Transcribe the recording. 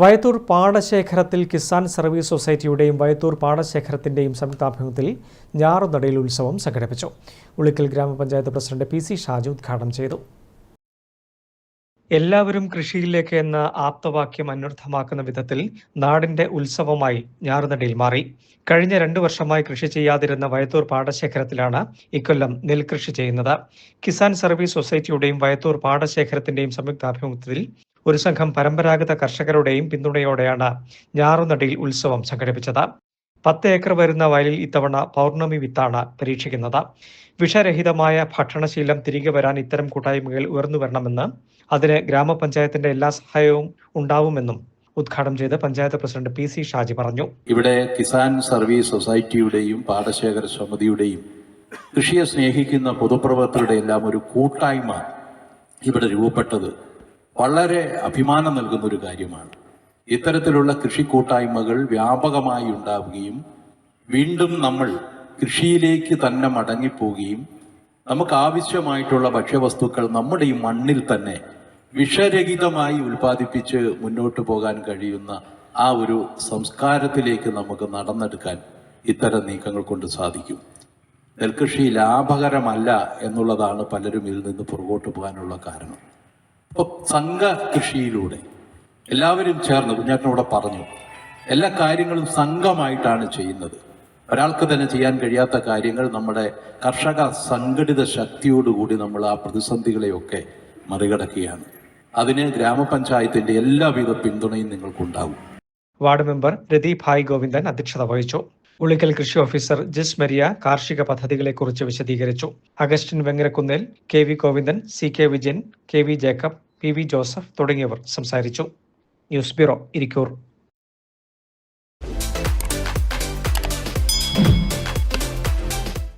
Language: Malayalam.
വയത്തൂർ പാടശേഖരത്തിൽ കിസാൻ സർവീസ് സൊസൈറ്റിയുടെയും വയത്തൂർ പാടശേഖരത്തിന്റെയും സംയുക്താഭിമുഖ്യത്തിൽ ഞാറുനടയിൽ ഉത്സവം സംഘടിപ്പിച്ചു. ഉളിക്കൽ ഗ്രാമപഞ്ചായത്ത് പ്രസിഡന്റ് പി സി ഷാജു ഉദ്ഘാടനം ചെയ്തു. എല്ലാവരും കൃഷിയിലേക്ക് എന്ന ആപ്തവാക്യം അന്വർത്ഥമാക്കുന്ന വിധത്തിൽ നാടിന്റെ ഉത്സവമായി ഞാറുനടയിൽ മാറി. കഴിഞ്ഞ രണ്ടു വർഷമായി കൃഷി ചെയ്യാതിരുന്ന വയത്തൂർ പാടശേഖരത്തിലാണ് ഇക്കൊല്ലം നെൽകൃഷി ചെയ്യുന്നത്. കിസാൻ സർവീസ് സൊസൈറ്റിയുടെയും വയത്തൂർ പാടശേഖരത്തിന്റെയും സംയുക്താഭിമുഖ്യത്തിൽ ഒരു സംഘം പരമ്പരാഗത കർഷകരുടെയും പിന്തുണയോടെയാണ് ഞാറുനടിയിൽ ഉത്സവം സംഘടിപ്പിച്ചത്. പത്ത് ഏക്കർ വരുന്ന വയലിൽ ഇത്തവണ പൗർണമി വിത്താണ് പരീക്ഷിക്കുന്നത്. വിഷരഹിതമായ ഭക്ഷണശീലം തിരികെ വരാൻ ഇത്തരം കൂട്ടായ്മകൾ ഉയർന്നു വരണമെന്ന് അതിന് ഗ്രാമപഞ്ചായത്തിന്റെ എല്ലാ സഹായവും ഉണ്ടാവുമെന്നും ഉദ്ഘാടനം ചെയ്ത് panchayat president P C Shaji പറഞ്ഞു. ഇവിടെ കിസാൻ സർവീസ് സൊസൈറ്റിയുടെയും പാടശേഖര സമിതിയുടെയും കൃഷിയെ സ്നേഹിക്കുന്ന പൊതുപ്രവർത്തകരുടെ എല്ലാം ഒരു കൂട്ടായ്മ ഇവിടെ രൂപപ്പെട്ടത് വളരെ അഭിമാനം നൽകുന്ന ഒരു കാര്യമാണ്. ഇത്തരത്തിലുള്ള കൃഷി കൂട്ടായ്മകൾ വ്യാപകമായി ഉണ്ടാവുകയും വീണ്ടും നമ്മൾ കൃഷിയിലേക്ക് തന്നെ മടങ്ങിപ്പോവുകയും നമുക്ക് ആവശ്യമായിട്ടുള്ള ഭക്ഷ്യവസ്തുക്കൾ നമ്മുടെ ഈ മണ്ണിൽ തന്നെ വിഷരഹിതമായി ഉൽപ്പാദിപ്പിച്ച് മുന്നോട്ട് പോകാൻ കഴിയുന്ന ആ ഒരു സംസ്കാരത്തിലേക്ക് നമുക്ക് നടന്നെടുക്കാൻ ഇത്തരം നീക്കങ്ങൾ കൊണ്ട് സാധിക്കും. നെൽകൃഷി ലാഭകരമല്ല എന്നുള്ളതാണ് പലരും ഇതിൽ നിന്ന് പുറകോട്ട് പോകാനുള്ള കാരണം. അപ്പോൾ സംഘ കൃഷിയിലൂടെ എല്ലാവരും ചേർന്ന് കുഞ്ഞാട്ടനോടെ പറഞ്ഞു എല്ലാ കാര്യങ്ങളും സംഘമായിട്ടാണ് ചെയ്യുന്നത്. ഒരാൾക്ക് തന്നെ ചെയ്യാൻ കഴിയാത്ത കാര്യങ്ങൾ നമ്മുടെ കർഷക സംഘടിത ശക്തിയോടുകൂടി നമ്മൾ ആ പ്രതിസന്ധികളെയൊക്കെ മറികടക്കുകയാണ്. അതിന് ഗ്രാമപഞ്ചായത്തിന്റെ എല്ലാവിധ പിന്തുണയും നിങ്ങൾക്കുണ്ടാവും വാർഡ് മെമ്പർ രതീപ് ഭായ് ഗോവിന്ദൻ അധ്യക്ഷത വഹിച്ചു. ഉളിക്കൽ കൃഷി ഓഫീസർ ജിസ് മരിയ കാർഷിക പദ്ധതികളെക്കുറിച്ച് വിശദീകരിച്ചു. Augustine Vengarakkunnel K V Govindan C K Vijayan K V Jacob P V Joseph തുടങ്ങിയവർ സംസാരിച്ചു. News bureau Irikkur.